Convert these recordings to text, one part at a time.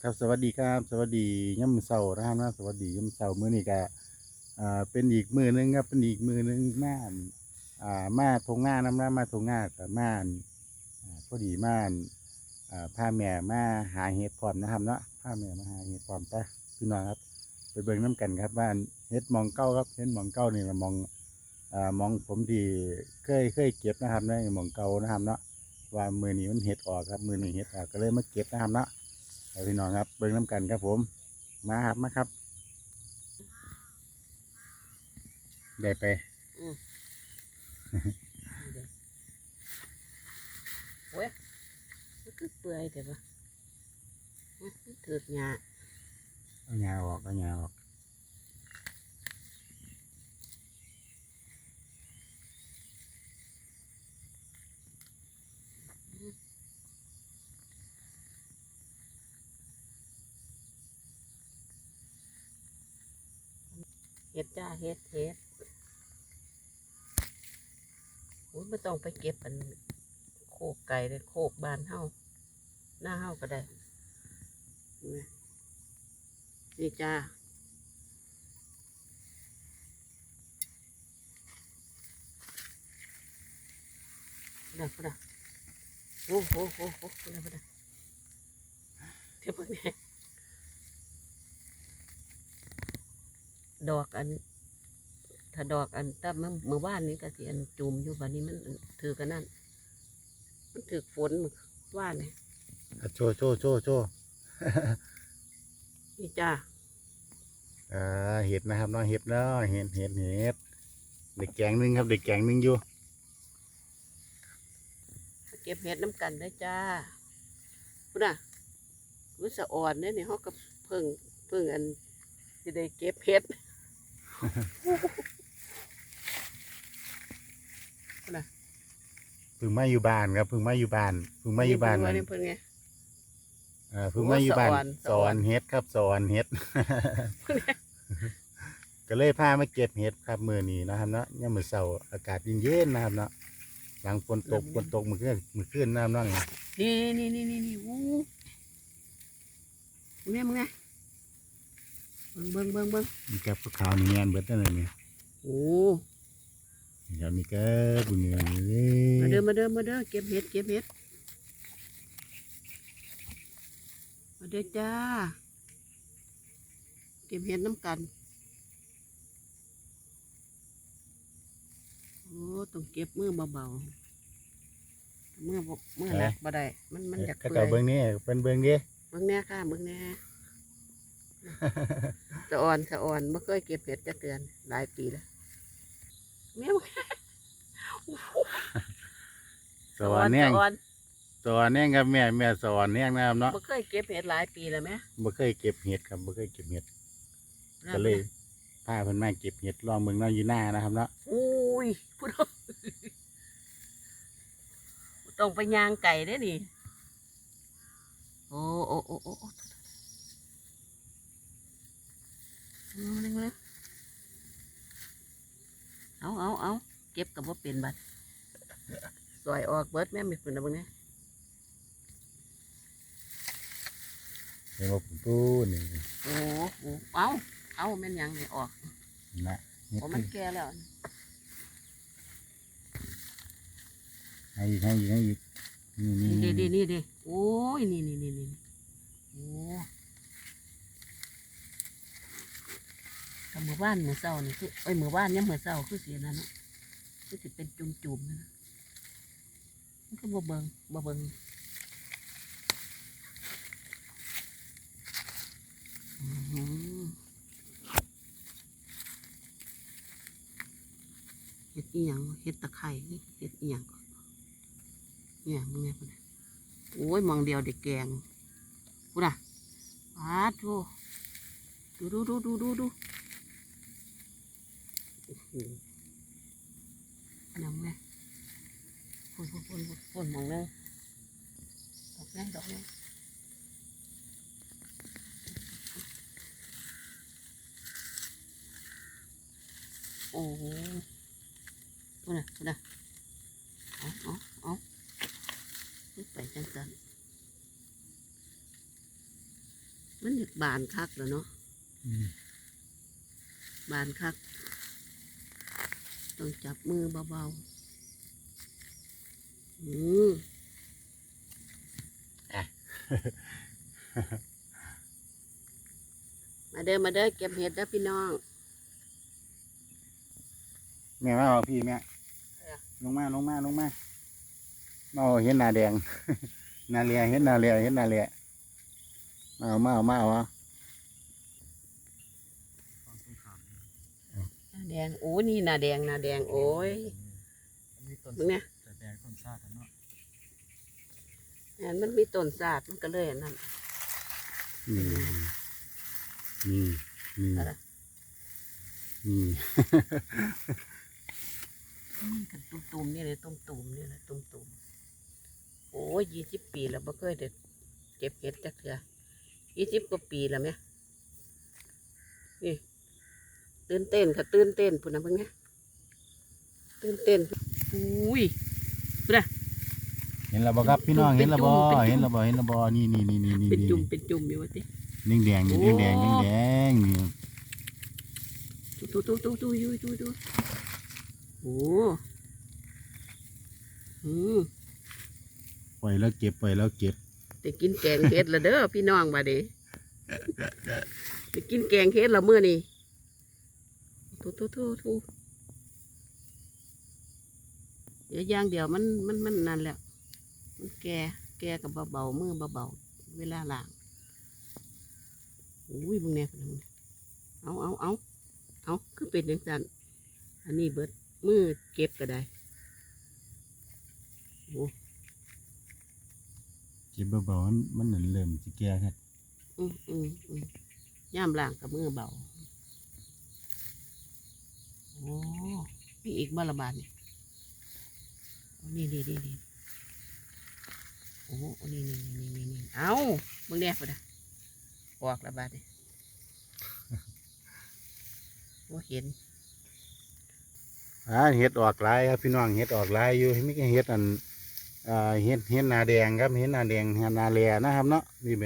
ครับสวัสดีครับ สวัสดีย่ำเสาร์นะครับนะสวัสดีย่ำเสาร์มื้อนี้ก็อ่าเป็นอีกมือหนึงครับเป็นอีกมือหนึงม่านอ่ามาทงหน้าน้ำน้ามาทงหน้ากับม่านอ่าพอดีม่านอ่าพาแม่มาหาเห็ดพร้อมนะครับเนาะพาแม่มาหาเห็ดพร้อมไปพี่น้องครับ ไปเบิ่งน้ำกันครับบ้านเห็ดมองเก้าครับเห็ดมองเก้านี่ละมองอ่ามองผมที่เคยเคยเก็บนะครับในหมองเก่านะครับเนาะว่ามือนี้มันเห็ดออกครับมือนี้เห็ดออกก็เลยมาเก็บนะครับเนาะ พี่น้องครับเบิ่งน้ำกันครับผม มาครับมาครับได้ไปอืมโอ้ยมันคือเปื่อยแต่ว่ามันถือกหยาเอาหญ้าออกเอาหญ้าออก เฮ็ดจ้าเฮ็ดเฮ็ดโอ้ยไม่ต้องไปเก็บอันโคกไก่เลยโคกบานเฮาหน้าเฮาก็ได้ นี่นี่จ้าเด้อเด้อโอ้โหโอ้โหเด้อเด้อเดี๋ยวเพิ่งเนี่ย ดอกอัน ถ้าดอกอันตั้มเมื่อวานนี้ก็สิอันจุ่มอยู่บัดนี้มันถือกันนั่นมันถือฝนมื้อว่านนี่อะโชว์โชว์โชว์โชว์ นี่จ้าอ่าเห็ดนะครับเน้องเห็ดเนาะเห็ดเห็ดเห็ดเด็กแกงหนึงครับเด็กแกงหนึงอยู่เก็บเห็ดน้ำกันได้อจ้าพุ่นน่ะรู้สะอ่อนเนี่ยนี่เขาก็เพิ่งเพิ่งอันสิได้เก็บเห็ด เพึ่งมาอยู่บ้านครับเพึ่งมาอยู่บ้านเพึ่งมาอยู่บ้านเพิ่นั่งนนี่เพิ่งไงอ่าเพึ่งมาอยู่บ้าน โอ้สสะอ่ออน นเห็ดครับสอนเห็ด ก็เลยพามาเก็บเห็ดครับมือนี้นะครับเนาะยังมือเสาร์อากาศเย็นๆนะครับเนาะหลังฝนตกฝนตกมือขึ้นมือขึ้นน้ำเนั่นนี่นี่นี่นี่นี่อู้มึงเนี่ยมึงเนี่ยเบิ่ง เบิ่งเบิ่งเบิ่งมีกับขาวนี่งานเบิดนั่นเลยเนี่ยโอ้เดี๋ยวมีก็บุญเงินเลมาเด้อยมาเด้อมาเด้อเก็บเห็ดเก็บเห็ดมาเด้อจ้า เก็บเห็ดน้ำกันโอ้ต้องเก็บมือเบาๆมือบ่มือหนักบ่ได้มันมันอยากก็เปื่ต่ออยเบิ้งนี่เป็นเบิ้งดิเบิ่งแน่ค่ะเบิ่งแน่ สะอ่อนสะอ่อนไม่เคยเก็บเห็ดจะเตือนหลายปีแล้วแม่มึงสอนแน่งสะอ่อนสอนแน่งครับแม่แม่สอนแน่งนะครับเนาะไม่เคยเก็บเห็ดหลายปีแล้วไหมบ่เคยเก็บเห็ดครับบ่เคยเก็บเห็ดก็เลยพาเพิ่นมาเก็บเห็ดลองเมืองเนาะอยู่หน้านะครับเนาะอุ้ยพูดต้องไปยางไก่ได้อนี่โอ้โอ้โอ้โอ้โอ้ เอาเร็วเร็วเอาเอาเอาเก็บกับว่าเป็นบัดสวยออกเบิดแม่ไม่เป็นอะไรบ้างเนี่ยเห็นว่าผมตู้นี่โอ้โหเอาเอาแม่นหยังเนี่ยออกนะเห็ดโอ้มันแก่แล้วให้อีกให้อีกให้อีกนี่นี่นี่ดินี่ดิโอ้ยนี่นี่นี่นี่โอ้ กับมือบ้านมือเศร้านี่คือเอ้ยมือบ้านเนี่ยามมือเศร้าคือเสียนั่นนะคือสิเป็นจุ่มจุ่มๆนั่นนะมันก็บ่เบิงบ่เบิงอื้อหือเฮ็ดอีหยังเฮ็ดตะไคร้นี่เฮ็ดอีหยังก่อนเนี่ยมึงเนี่ยพุ่นโอ้ยมองเดียวเด็กแกงพูดอะปาดดูดูดูดูดูดู โอ้โหยังไงพ่นพ่นพ่นพ่นพ่นมองเลยดอกแรกดอกแรกโอ้โหพูดอะพูดอะเอาเอาเอาไปจังสันมันอยากบานคักแล้วเนาะอืมบานคัก ต้องจับมือเบาๆอืมมาเด้อมาเด้อเก็บเห็ดเด้อพี่น้อง แม่มาเอาพี่แม่เออลงมาลงมาลงมามาเอาเห็นหนาแดงหนาเลียเห็นหนาเลียเห็นหนาเลียมาเอามาเอามาเอาเอา หน้าแดงโอ้ยนี่หน้าแดงหน้าแดงโอ้ยมีต้นมึงเนี่ยแต่แดงต้นชาติเนาะอันมันมีต้นศาสตร์มันก็เลยอันนั้นนี่นี่นี่อะไรนี่ นี่กันตุ่มๆนี่เลยตุ่มๆนี่เลยตุ่มๆโอ้ยยี่สิบปีแล้วบ่เคยได้เก็บเห็ดจักเถื่อยี่สิบกว่าปีแล้วไหมนี่ ตื่นเต้นค่ะตื่นเต้นพุ่นนะเพิ่งเนี่ยตื่นเต้นอุ้ยพุ่นนะเห็นแล้วบ่ครับพี่น้องเป็เห็นนแล้วจุ่บ่มเป็นจุ่มเห็นแล้วบ่เห็นแล้วบ่นี่นี่นี่นี่นี่เป็นนี่จุ่มเป็นจุ่มอยู่วะติแดงแดงนี่โอ้แดงแดงแดงๆนี่ตู้ตู้ตู้ตู้ยูตู้ตู้โอ้อืมปล่อยแล้วเก็บปล่อยแล้วเก็บได้กินแกงเห็ดและเด้อพี่น้องมาดิได้กินแกงเห็ดและเมื่อนี่ ตู้ตู้ตู้ตู้เดี๋ยวอย่างเดียวมันมันมันนั่นแหละมันแก่แก่กับเบาๆมือเบาๆเวลาล้างอุ้ยมึงเนี่ยเอาเอาเอาเอาคือเป็นอย่างนั้นอันนี้เบิดมือเก็บก็ได้โอ้เก็บเบาๆมันมันนั่นเริ่มสิแก่ครับอืมอืมอืมย่ามล่างกับมือเบา โอ้มีอีกบาละบาทนี่โอ้นี่นี่นี่นี่โอ้โอ้นี่นี่นี่นี่นี่เอามึงแน่ปะนะออกละบาทนี่โอ้เห็นอ่าเห็ดออกหลายครับพี่น้องเห็ดออกหลายอยู่ไม่ใช่เห็ดอันอ่าเห็ดเห็ดหนาแดงครับเห็ดหนาแดงเห็ดหนาแลนะครับเนาะนี่เบ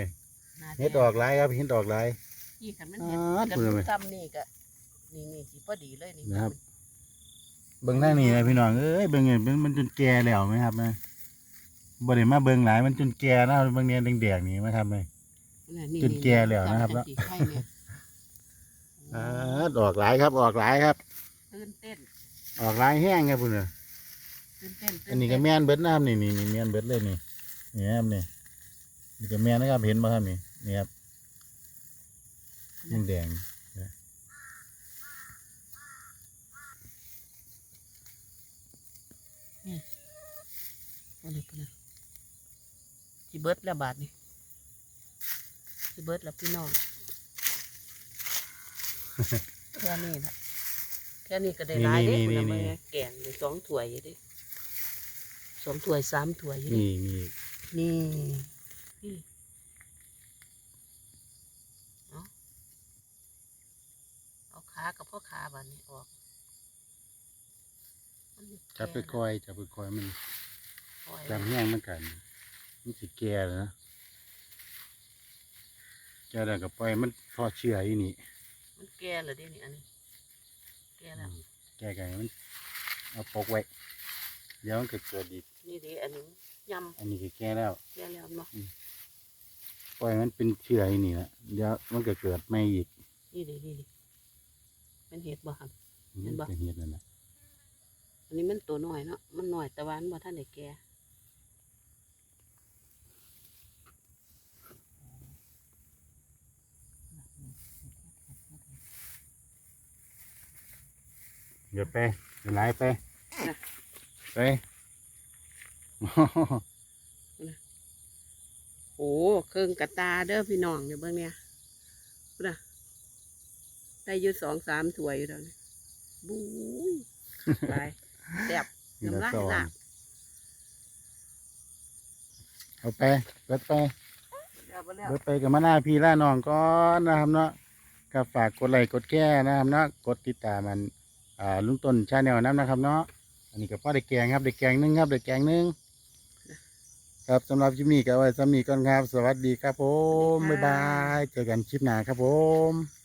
หน้าแดงเห็ดออกหลายครับเห็ดออกหลายนี่กันมันเห็นอ่ากันเปิดไหมทำนี่ก็ นี่นี่สิพอดีเลยนี่นะครับ เบิ่งทางนี้นะพี่น้องเอ้ยเบิ่งเห็นมันมันจนแก่แล้วไหมครับนะบ่ได้มาเบิ่งหลายมันจนแก่นะครับเบิ่งเนี่ยแดงๆนี่มาทำเลยนี่จนแก่แล้วนะครับจำจังสิใช่เนี่ยอ่าออกหลายครับออกหลายครับ ตื่นเต้นออกหลายแห้งครับพุ่นน่ะตื่นเต้นตื่อันนี้ก็แม่นเบิดนะครับนี่นี่นี่แม่นเบิดเลยนี่นี่ครับนี่นี่ก็แม่นนะครับเห็นบ่ครับนี่นี่ครับแดง อันนี้เป็นสิเบิดแล้วบาทนี่สิเบิดแล้วพี่น้องแค่นี้ละแค่นี้ก็ได้หลายเด้คุณแม่แกงได้สองถ้วยอยู่เดิสองถ้วยสามถ้วยอยู่ๆเดินี่นี่นี่นี่เอาเอาขากับพ่อขาบานนี้ออกมันนี่จับไปแก่คอยจับไปคอยมันป ล่อยจำแห้งเหมือนกันมันสิแก่แล้วนะแก่แล้วก็ปล่อยมันพอเชื่ออีนี่มันแก่แล้วเดินี่อันนี้แก่แล้ว แก่ไก่มันเอาปกไว้เดี๋ยวมันก็เกิดอีกนี่เดิอันนี้ยอันนี้ก็แก่แล้วำแก่แล้วเนาะปล่อยมันเป็นเชื่ออีนี่ละเดี๋ยวมันก็เกิดไม่อีกนี่เดินี่เดิเป็นเห็ดบ่ครับ เห็มันนบ่จะเห็ดนั่นแหละอันนี้มันตัวน้อยเนาะมันน้อยแต่ว่ามันบ่ท่านได้แก่ เดี๋ยวไปเดี๋ยวไหลไป ไปโอ้เครื่องกระตาเด้อพี่น้องเดี๋ยวเบิ่งเนี่ยพูดนะได้อยู่สองสามถ้วยอยู่แล้วนี่บุ้ยไปแซ่บนี่ละน้ำลายสองหลากเอาไปเบิดไปแล้วบ่แล้วเบิดไปกับมาหน้าพี่ล่าน้องก่อนนะครับเนาะก็ฝากกดไลค์กดแก้นะครับเนาะกดติดตามมัน อ่าลุงต้นชาแนลน้ำนะครับเนาะอันนี้ก็พ่อได้แกงครับได้แกงหนึงครับได้แกงหนึงครับสำหรับคลิปนี้ก็ไว้สำนีก่อนครับ สวัสดีครับผมสวัสดีค่ะบ๊ายบาย เจอกันคลิปหน้าครับผม